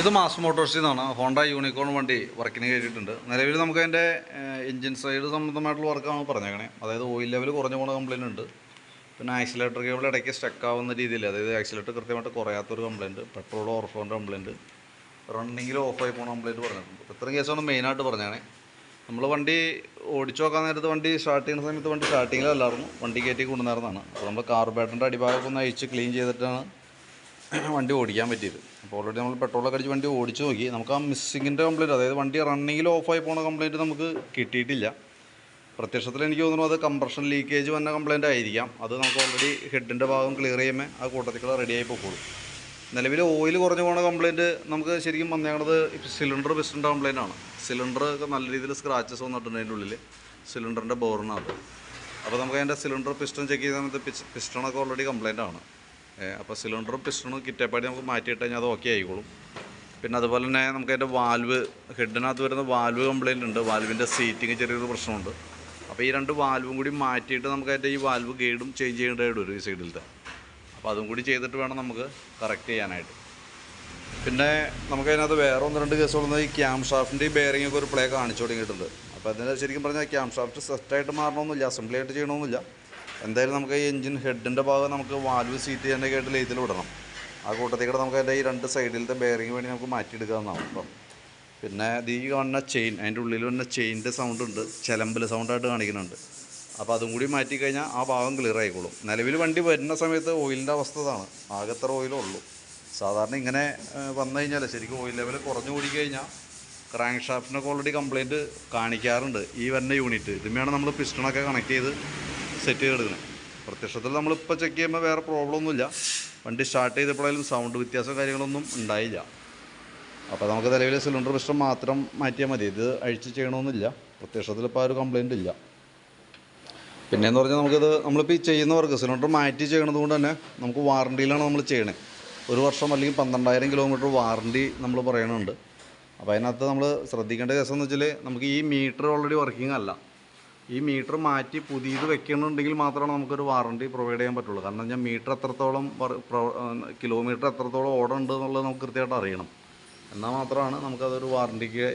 ഇത് മാസ് മോട്ടോഴ്സിൽ നിന്നാണ് Honda unicorn വണ്ടി വർക്കിന് കയറ്റിയിട്ടുണ്ട്. നിലവിൽ നമുക്ക് അതിന്റെ എഞ്ചിൻ സൈഡ് സംബന്ധമായിട്ടുള്ള വർക്കാണ് പറഞ്ഞേക്കണേ. അതായത് ഓയിൽ ലെവൽ കുറഞ്ഞു പോണ കംപ്ലയിന്റ് ഉണ്ട്. പിന്നെ ആക്സിലേറ്റർ കേബിൾ ഇടയ്ക്ക് സ്റ്റക്ക് ആവുന്ന രീതിയിൽ അതായത് ആക്സിലേറ്റർ കൃത്യമായിട്ട് കുറയാത്തൊരു കംപ്ലയിന്റ് പെട്രോൾ ഓർഫോന്റെ കംപ്ലയിന്റ് റണ്ണിങ്ങിൽ ഓഫായി പോണ കംപ്ലയിന്റ് പറഞ്ഞിട്ടുണ്ട്. ഇത്രയും കേസാണ് മെയിനായിട്ട് പറഞ്ഞേക്കണേ. നമ്മൾ വണ്ടി ഓടിച്ചു നോക്കാൻ നേരത്ത് വണ്ടി സ്റ്റാർട്ട് ചെയ്യുന്ന സമയത്ത് വണ്ടി സ്റ്റാർട്ടിങ്ങിലല്ലായിരുന്നു വണ്ടി കയറ്റി കൊണ്ടുവന്നായിരുന്നതാണ്. അപ്പോൾ നമ്മൾ കാർബേറ്ററിന്റെ അടിഭാഗമൊക്കെ ഒന്ന് അഴിച്ച് ക്ലീൻ ചെയ്തിട്ടാണ് വണ്ടി ഓടിക്കാൻ പറ്റിയത്. അപ്പോൾ ഓൾറെഡി നമ്മൾ പെട്രോളൊക്കെ അടിച്ച് വണ്ടി ഓടിച്ച് നോക്കി. നമുക്ക് ആ മിസ്സിങ്ങിന്റെ കംപ്ലയിന്റ് അതായത് വണ്ടി റണ്ണിങ്ങിൽ ഓഫായി പോണ കംപ്ലയിന്റ് നമുക്ക് കിട്ടിയിട്ടില്ല. പ്രത്യക്ഷത്തിൽ എനിക്ക് തോന്നുന്നു അത് കംപ്രഷൻ ലീക്കേജ് വന്ന കംപ്ലയിന്റ് ആയിരിക്കാം. അത് നമുക്ക് ഓൾറെഡി ഹെഡിന്റെ ഭാഗം ക്ലിയർ ചെയ്യുമ്പോൾ ആ കൂട്ടത്തിൽ റെഡിയായി പോയിക്കോളും നിലവിൽ ഓയിൽ കുറഞ്ഞു പോണ കംപ്ലയിന്റ് നമുക്ക് ശരിക്കും വന്നേക്കണത് സിലിണ്ടർ പിസ്റ്റന്റെ കംപ്ലയിന്റ് ആണ്. സിലിണ്ടർ ഒക്കെ നല്ല രീതിയിൽ സ്ക്രാച്ചസ് വന്നിട്ടുണ്ട് അതിന്റെ ഉള്ളിൽ സിലിണ്ടറിന്റെ ബോറിനകത്ത് അപ്പോൾ നമുക്ക് അതിന്റെ സിലിണ്ടർ പിസ്റ്റൺ ചെക്ക് ചെയ്ത സമയത്ത് പിസ്റ്റണൊക്കെ ഓൾറെഡി കംപ്ലയിന്റ് ആണ്. അപ്പോൾ സിലിണ്ടറും പിസ്റ്റണും കിറ്റപ്പാടി നമുക്ക് മാറ്റിയിട്ട് കഴിഞ്ഞാൽ അത് ഓക്കെ ആയിക്കോളും. പിന്നെ അതുപോലെ തന്നെ നമുക്ക് അതിന്റെ വാൽവ് ഹെഡിനകത്ത് വരുന്ന വാൽവ് കംപ്ലയിന്റ് ഉണ്ട്. വാൽവിന്റെ സീറ്റിങ് ചെറിയൊരു പ്രശ്നമുണ്ട്. അപ്പോൾ ഈ രണ്ട് വാൽവും കൂടി മാറ്റിയിട്ട് നമുക്ക് അതിന്റെ ഈ വാൽവ് ഗൈഡും ചേഞ്ച് ചെയ്യേണ്ടതായിട്ട് വരും ഈ സൈഡിലത്തെ അപ്പോൾ അതും കൂടി ചെയ്തിട്ട് വേണം നമുക്ക് കറക്റ്റ് ചെയ്യാനായിട്ട്. പിന്നെ നമുക്ക് അതിനകത്ത് വേറെ ഒന്ന് രണ്ട് കേസുകളൊന്നും ഈ ക്യാം ഷാഫ്റ്റിന്റെ ഈ ബെയറിംഗ് ഒക്കെ ഒരു പ്ലേ കാണിച്ചു തുടങ്ങിയിട്ടുണ്ട്. അപ്പോൾ അതിന് ശരിക്കും പറഞ്ഞാൽ ക്യാം ഷാഫ്റ്റ് സെറ്റായിട്ട് മാറണമെന്നില്ല അസംബ്ലി ആയിട്ട് ചെയ്യണമെന്നില്ല എന്തായാലും നമുക്ക് ഈ എഞ്ചിൻ ഹെഡിന്റെ ഭാഗം നമുക്ക് വാൽവ് സീറ്റ് തന്നെ ആയിട്ട് ലേത്തിൽ വിടണം. ആ കൂട്ടത്തിൽ കൂടെ നമുക്ക് അതിന്റെ ഈ രണ്ട് സൈഡിലത്തെ ബെയറിംഗ് വേണ്ടി നമുക്ക് മാറ്റിയെടുക്കാവുന്നതാണ് അപ്പം. പിന്നെ ഈ കാണുന്ന ചെയിൻ അതിന്റെ ഉള്ളിൽ വന്ന ചെയിന്റെ സൗണ്ട് ഉണ്ട്. ചിലമ്പൽ സൗണ്ടായിട്ട് കാണിക്കുന്നുണ്ട്. അപ്പോൾ അതും കൂടി മാറ്റി കഴിഞ്ഞാൽ ആ ഭാഗം ക്ലിയർ ആയിക്കോളും. നിലവിൽ വണ്ടി വരുന്ന സമയത്ത് ഓയിലിന്റെ അവസ്ഥ ഇതാണ്. ആകെ എത്ര ഓയിലേ ഉള്ളൂ. സാധാരണ ഇങ്ങനെ വന്നു കഴിഞ്ഞാൽ ശരിക്കും ഓയിൽ ലെവൽ കുറഞ്ഞു കൂടി കഴിഞ്ഞാൽ ക്രാങ്ക് ഷാഫ്റ്റിനൊക്കെ ഓൾറെഡി കംപ്ലയിന്റ് കാണിക്കാറുണ്ട്. ഈ വരുന്ന യൂണിറ്റ് ഇതുമയാണ് നമ്മൾ പിസ്റ്റണൊക്കെ കണക്ട് ചെയ്ത് സെറ്റ് ചെയ്തെടുക്കുന്നത് പ്രത്യക്ഷത്തിൽ നമ്മളിപ്പോൾ ചെക്ക് ചെയ്യുമ്പോൾ വേറെ പ്രോബ്ലം ഒന്നുമില്ല. വണ്ടി സ്റ്റാർട്ട് ചെയ്തപ്പോഴായാലും സൗണ്ട് വ്യത്യാസം കാര്യങ്ങളൊന്നും ഉണ്ടായില്ല. അപ്പോൾ നമുക്ക് നിലവിലെ സിലിണ്ടർ പ്രശ്നം മാത്രം മാറ്റിയാൽ മതി. ഇത് അഴിച്ച് ചെയ്യണമെന്നില്ല പ്രത്യക്ഷത്തിൽ ഇപ്പോൾ ആ ഒരു കംപ്ലയിന്റ് ഇല്ല. പിന്നെയെന്ന് പറഞ്ഞാൽ നമുക്കിത് നമ്മളിപ്പോൾ ഈ ചെയ്യുന്നവർക്ക് സിലിണ്ടർ മാറ്റി ചെയ്യണത് കൊണ്ട് തന്നെ നമുക്ക് വാറണ്ടിയിലാണ് നമ്മൾ ചെയ്യണേ. ഒരു വർഷം അല്ലെങ്കിൽ പന്ത്രണ്ടായിരം കിലോമീറ്റർ വാറണ്ടി നമ്മൾ പറയണുണ്ട്. അപ്പോൾ അതിനകത്ത് നമ്മൾ ശ്രദ്ധിക്കേണ്ട കേസം എന്ന് വെച്ചാൽ നമുക്ക് ഈ മീറ്റർ ഓൾറെഡി വർക്കിംഗ് അല്ല. ഈ മീറ്റർ മാറ്റി പുതിയത് വെക്കണമെന്നുണ്ടെങ്കിൽ മാത്രമാണ് നമുക്കൊരു വാറണ്ടി പ്രൊവൈഡ് ചെയ്യാൻ പറ്റുള്ളൂ. കാരണം ഞാൻ മീറ്റർ എത്രത്തോളം കിലോമീറ്റർ എത്രത്തോളം ഓടുന്നുണ്ട് എന്നുള്ളത് നമുക്ക് കൃത്യമായിട്ട് അറിയണം. എന്നാൽ മാത്രമാണ് നമുക്കതൊരു വാറണ്ടിക്ക്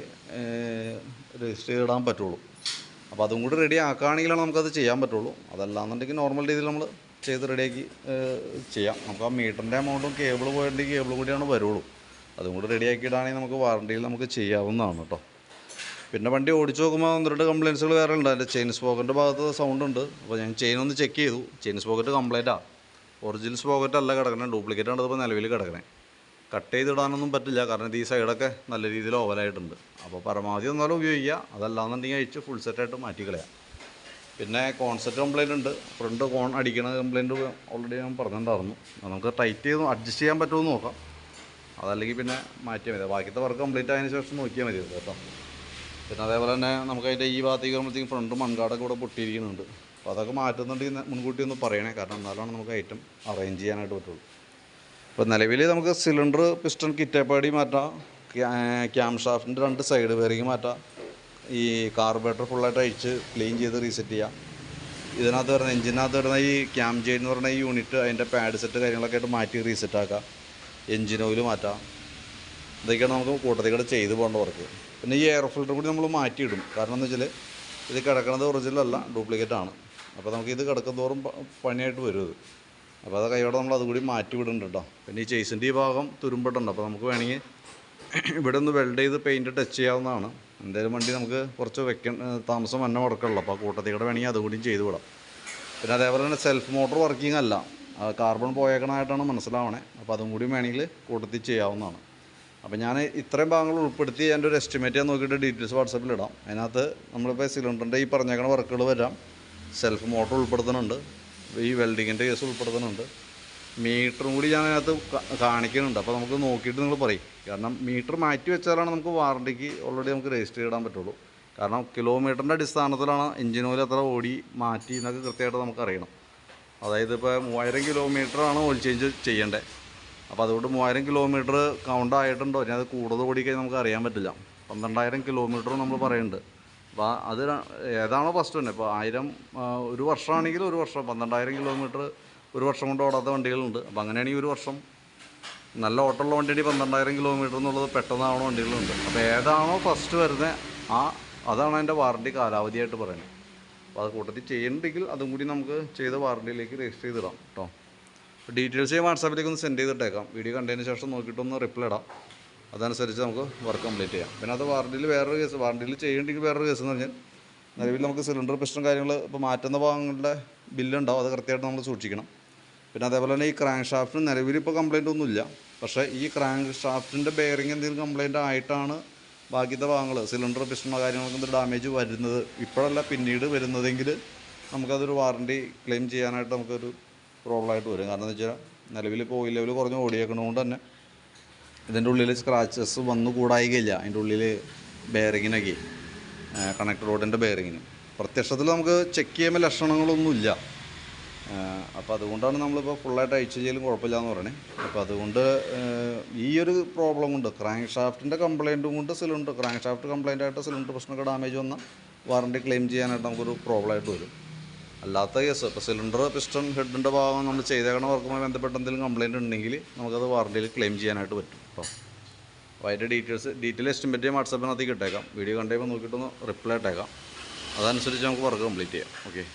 രജിസ്റ്റർ ചെയ്തിടാൻ പറ്റുള്ളൂ. അപ്പോൾ അതും കൂടി റെഡി ആക്കുകയാണെങ്കിലാണ് നമുക്കത് ചെയ്യാൻ പറ്റുള്ളൂ. അതല്ലാന്നുണ്ടെങ്കിൽ നോർമൽ രീതിയിൽ നമ്മൾ ചെയ്ത് റെഡിയാക്കി ചെയ്യാം. നമുക്ക് ആ മീറ്ററിന്റെ എമൗണ്ടും കേബിൾ പോയിട്ടുണ്ടെങ്കിൽ കേബിളും കൂടിയാണ് വരുള്ളൂ. അതും കൂടി റെഡിയാക്കിയിടാണെങ്കിൽ നമുക്ക് വാറണ്ടിയിൽ നമുക്ക് ചെയ്യാവുന്നതാണ് കേട്ടോ. പിന്നെ വണ്ടി ഓടിച്ചു നോക്കുമ്പോൾ ഒന്ന് രണ്ട് കംപ്ലയിൻസുകൾ വേറെ ഉണ്ട്. അതിന്റെ ചെയിൻ സ്പോക്കറ്റിന്റെ ഭാഗത്ത് സൗണ്ട് ഉണ്ട്. അപ്പോൾ ഞാൻ ചെയിൻ ഒന്ന് ചെക്ക് ചെയ്തു. ചെയിൻ സ്പോക്കറ്റ് കംപ്ലൈന്റാണ് ഒറിജിനൽ സ്പോക്കറ്റ് അല്ല കിടക്കണേ. ഡ്യൂപ്ലിക്കേറ്റ് ആണ് ഇതിപ്പോൾ നിലവിൽ കിടക്കണേ. കട്ട് ചെയ്തിടാനൊന്നും പറ്റില്ല. കാരണം ഈ സൈഡൊക്കെ നല്ല രീതിയിൽ ഓവലായിട്ടുണ്ട് അപ്പോൾ പരമാവധി ഒന്നാലും ഉപയോഗിക്കുക. അതല്ലാന്നുണ്ടെങ്കിൽ അഴിച്ച് ഫുൾ സെറ്റായിട്ട് മാറ്റിക്കളയാം പിന്നെ കോൺസെറ്റ് കംപ്ലൈന്റ് ഉണ്ട്. ഫ്രണ്ട് കോൺ അടിക്കണ കംപ്ലൈന്റ് ഓൾറെഡി ഞാൻ പറഞ്ഞിട്ടുണ്ടായിരുന്നു. നമുക്ക് ടൈറ്റ് ചെയ്ത് അഡ്ജസ്റ്റ് ചെയ്യാൻ പറ്റുമെന്ന് നോക്കാം. അതല്ലെങ്കിൽ പിന്നെ മാറ്റിയാൽ മതി. ബാക്കിയത്തെ വർക്ക് കംപ്ലീറ്റ് ആയതിനു ശേഷം നോക്കിയാൽ മതി കേട്ടോ. പിന്നെ അതേപോലെ തന്നെ നമുക്ക് അതിന്റെ ഈ ഭാഗത്തേക്ക് വരുമ്പോഴത്തേക്കും ഫ്രണ്ട് മൺകാടൊക്കെ ഇവിടെ പൊട്ടിയിരിക്കുന്നുണ്ട്. അപ്പോൾ അതൊക്കെ മാറ്റുന്നുണ്ടെങ്കിൽ മുൻകൂട്ടി ഒന്ന് പറയണേ. കാരണം എന്നാലാണ് നമുക്ക് ഐറ്റം അറേഞ്ച് ചെയ്യാനായിട്ട് പറ്റുള്ളൂ. ഇപ്പോൾ നിലവിൽ നമുക്ക് സിലിണ്ടർ പിസ്റ്റൺ കിറ്റേപ്പാടി മാറ്റാം. ക്യാം ഷാഫ്റ്റിന്റെ രണ്ട് സൈഡ് വേറിങ് മാറ്റാം. ഈ കാർബേറ്റർ ഫുള്ളായിട്ട് അഴിച്ച് ക്ലീൻ ചെയ്ത് റീസെറ്റ് ചെയ്യാം. ഇതിനകത്ത് വരുന്ന എഞ്ചിനകത്ത് വരുന്ന ഈ ക്യാം ജെയിൻ എന്ന് പറയുന്ന ഈ യൂണിറ്റ് അതിന്റെ പാഡ് സെറ്റ് കാര്യങ്ങളൊക്കെ ആയിട്ട് മാറ്റി റീസെറ്റ് ആക്കാം. എഞ്ചിൻ ഓയിൽ മാറ്റാം. ഇതൊക്കെയാണ് നമുക്ക് കൂട്ടത്തിൽ കൂടെ ചെയ്ത് പോകേണ്ട വർക്ക്. പിന്നെ ഈ എയർ ഫിൽറ്റർ കൂടി നമ്മൾ മാറ്റിയിടും. കാരണം എന്ന് വെച്ചാൽ ഇത് കിടക്കുന്നത് ഒറിജിനൽ അല്ല ഡ്യൂപ്ലിക്കേറ്റ് ആണ്. അപ്പോൾ നമുക്ക് ഇത് കിടക്കുന്നതോറും പ- പണിയായിട്ട് വരും അപ്പോൾ അത് കൈയോടെ നമ്മൾ അതുകൂടി മാറ്റി വിടുന്നുണ്ട് കേട്ടോ പിന്നെ ഈ ചേസിന്റെ ഈ ഭാഗം തുരുമ്പിട്ടുണ്ട്. അപ്പോൾ നമുക്ക് വേണമെങ്കിൽ ഇവിടെ ഒന്ന് വെൽഡ് ചെയ്ത് പെയിന്റ് ടച്ച് ചെയ്യാവുന്നതാണ്. എന്തായാലും വണ്ടി നമുക്ക് കുറച്ച് വെക്ക താമസം വന്നെ മുടക്കുള്ളൂ അപ്പോൾ കൂട്ടത്തിൽ കൂടെ വേണമെങ്കിൽ അതുകൂടിയും ചെയ്ത് വിടാം. പിന്നെ അതേപോലെ തന്നെ സെൽഫ് മോട്ടോർ വർക്കിംഗ് അല്ല. കാർബൺ പോയേക്കണമായിട്ടാണ് മനസ്സിലാവണേ. അപ്പോൾ അതും കൂടി വേണമെങ്കിൽ കൂട്ടത്തിൽ ചെയ്യാവുന്നതാണ്. അപ്പോൾ ഞാൻ ഇത്രയും ഭാഗങ്ങൾ ഉൾപ്പെടുത്തി എന്റെ ഒരു എസ്റ്റിമേറ്റ് ഞാൻ നോക്കിയിട്ട് ഡീറ്റെയിൽസ് വാട്സപ്പിൽ ഇടാം. അതിനകത്ത് നമ്മളിപ്പോൾ സിലിണ്ടറിന്റെ ഈ പറഞ്ഞേക്കണ വർക്കുകൾ വരാം. സെൽഫ് മോട്ടർ ഉൾപ്പെടുത്തുന്നുണ്ട്. ഈ വെൽഡിങ്ങിന്റെ കേസ് ഉൾപ്പെടുത്തുന്നുണ്ട്. മീറ്ററും കൂടി ഞാൻ അതിനകത്ത് കാണിക്കുന്നുണ്ട്. അപ്പോൾ നമുക്ക് നോക്കിയിട്ട് നിങ്ങൾ പറയും. കാരണം മീറ്റർ മാറ്റി വെച്ചാലാണ് നമുക്ക് വാറണ്ടിക്ക് ഓൾറെഡി നമുക്ക് രജിസ്റ്റർ ചെയ്യാൻ പറ്റുള്ളൂ. കാരണം കിലോമീറ്ററിന്റെ അടിസ്ഥാനത്തിലാണ് എഞ്ചിൻ ഓയിൽ എത്ര ഓടി മാറ്റി എന്നൊക്കെ കൃത്യമായിട്ട് നമുക്ക് അറിയണം അതായത് ഇപ്പോൾ മൂവായിരം കിലോമീറ്ററാണ് ഓയിൽ ചേഞ്ച് ചെയ്യേണ്ടത്. അപ്പോൾ അതുകൊണ്ട് മൂവായിരം കിലോമീറ്റർ കൗണ്ട് ആയിട്ടുണ്ടോ? ഇനി അത് കൂടുതൽ ഓടിക്കഴിഞ്ഞാൽ നമുക്ക് അറിയാൻ പറ്റില്ല. പന്ത്രണ്ടായിരം കിലോമീറ്റർ നമ്മൾ പറയുന്നുണ്ട് അപ്പോൾ അത് ഏതാണോ ഫസ്റ്റ് തന്നെ. ഇപ്പോൾ ആയിരം ഒരു വർഷമാണെങ്കിൽ ഒരു വർഷം പന്ത്രണ്ടായിരം കിലോമീറ്റർ ഒരു വർഷം കൊണ്ട് ഓടാത്ത വണ്ടികളുണ്ട്. അപ്പോൾ അങ്ങനെയാണെങ്കിൽ ഒരു വർഷം. നല്ല ഓട്ടമുള്ള വണ്ടിയുടെ പന്ത്രണ്ടായിരം കിലോമീറ്റർ എന്നുള്ളത് പെട്ടെന്നാവണ വണ്ടികളുണ്ട്. അപ്പോൾ ഏതാണോ ഫസ്റ്റ് വരുന്നത് ആ അതാണ് അതിന്റെ വാറണ്ടി കാലാവധിയായിട്ട് പറയുന്നത്. അപ്പോൾ അത് കൂട്ടത്തിൽ ചെയ്യണ്ടെങ്കിൽ അതും കൂടി നമുക്ക് ചെയ്ത വാറണ്ടിയിലേക്ക് രജിസ്റ്റർ ചെയ്തിടാം കേട്ടോ ഡീറ്റെയിൽസ് ഞാൻ വാട്സാപ്പിലേക്ക് ഒന്ന് സെൻഡ് ചെയ്തിട്ടേക്കാം. വീഡിയോ കണ്ടതിന് ശേഷം നോക്കിയിട്ടൊന്ന് റിപ്ലൈ ഇടാം. അതനുസരിച്ച് നമുക്ക് വർക്ക് കംപ്ലീറ്റ് ചെയ്യാം. പിന്നെ അത് വാറണ്ടിയിൽ വേറൊരു കേസ് വാറണ്ടിയിൽ ചെയ്യേണ്ടെങ്കിൽ വേറൊരു കേസ് എന്ന് പറഞ്ഞാൽ നിലവിൽ നമുക്ക് സിലിണ്ടർ പ്രശ്നം കാര്യങ്ങൾ ഇപ്പോൾ മാറ്റുന്ന ഭാഗങ്ങളുടെ ബില്ലുണ്ടാവും അത് കൃത്യമായിട്ട് നമ്മൾ സൂക്ഷിക്കണം. പിന്നെ അതേപോലെ തന്നെ ഈ ക്രാങ്ക് ഷാഫ്റ്റിന് നിലവിൽ ഇപ്പോൾ കംപ്ലൈന്റ് ഒന്നുമില്ല പക്ഷേ ഈ ക്രാങ്ക് ഷാഫ്റ്റിന്റെ ബെയറിംഗ് എന്തെങ്കിലും കംപ്ലൈന്റ് ആയിട്ടാണ് ബാക്കിയത്തെ ഭാഗങ്ങൾ സിലിണ്ടർ പിസ്റ്റണോ കാര്യങ്ങൾക്ക് എന്ത് ഡാമേജ് വരുന്നത് ഇപ്പോഴല്ല പിന്നീട് വരുന്നതെങ്കിൽ നമുക്കതൊരു വാറണ്ടി ക്ലെയിം ചെയ്യാനായിട്ട് നമുക്കൊരു പ്രോബ്ലം ആയിട്ട് വരും. കാരണം എന്ന് വെച്ചാൽ നിലവിൽ ഇപ്പോൾ ഓയിൽ ലെവൽ കുറഞ്ഞ് ഓടിയേക്കണതുകൊണ്ട് തന്നെ ഇതിന്റെ ഉള്ളിൽ സ്ക്രാച്ചസ് വന്നു കൂടായികയില്ല. അതിന്റെ ഉള്ളിൽ ബെയറിങ്ങിനൊക്കെ കണക്ട് റോഡിന്റെ ബെയറിങ്ങിന് പ്രത്യക്ഷത്തിൽ നമുക്ക് ചെക്ക് ചെയ്യുമ്പോൾ ലക്ഷണങ്ങളൊന്നുമില്ല. അപ്പോൾ അതുകൊണ്ടാണ് നമ്മളിപ്പോൾ ഫുള്ളായിട്ട് അയച്ചു ചെയ്യലും കുഴപ്പമില്ല എന്ന് പറയണേ. അപ്പോൾ അതുകൊണ്ട് ഈ ഒരു പ്രോബ്ലം കൊണ്ട് ക്രാങ്ക് ഷാഫ്റ്റിന്റെ കംപ്ലയിന്റും കൊണ്ട് സിലിണ്ടർ ക്രാങ്ക് ഷാഫ്റ്റ് കംപ്ലയിന്റ് ആയിട്ട് സിലിണ്ടർ പ്രശ്നമൊക്കെ ഡാമേജ് വന്നാൽ വാറണ്ടി ക്ലെയിം ചെയ്യാനായിട്ട് നമുക്കൊരു പ്രോബ്ലമായിട്ട് വരും. അല്ലാത്ത കേസ് ഇപ്പോൾ സിലിണ്ടർ പിസ്റ്റൺ ഹെഡിന്റെ ഭാഗം നമ്മൾ ചെയ്തേക്കണ വർക്കുമായി ബന്ധപ്പെട്ട എന്തെങ്കിലും കംപ്ലയിന്റ് ഉണ്ടെങ്കിൽ നമുക്കത് വാറണ്ടിയിൽ ക്ലെയിം ചെയ്യാനായിട്ട് പറ്റും. അപ്പോൾ അതിന്റെ ഡീറ്റെയിൽസ് ഡീറ്റെയിൽ എസ്റ്റിമേറ്റ് വാട്സാപ്പിനകത്തേക്ക് ഇട്ടേക്കാം വീഡിയോ കണ്ടുകഴിയുമ്പോൾ നോക്കിയിട്ടൊന്ന് റിപ്ലൈ ഇട്ടേക്കാം. അതനുസരിച്ച് നമുക്ക് വർക്ക് കംപ്ലീറ്റ് ചെയ്യാം. ഓക്കെ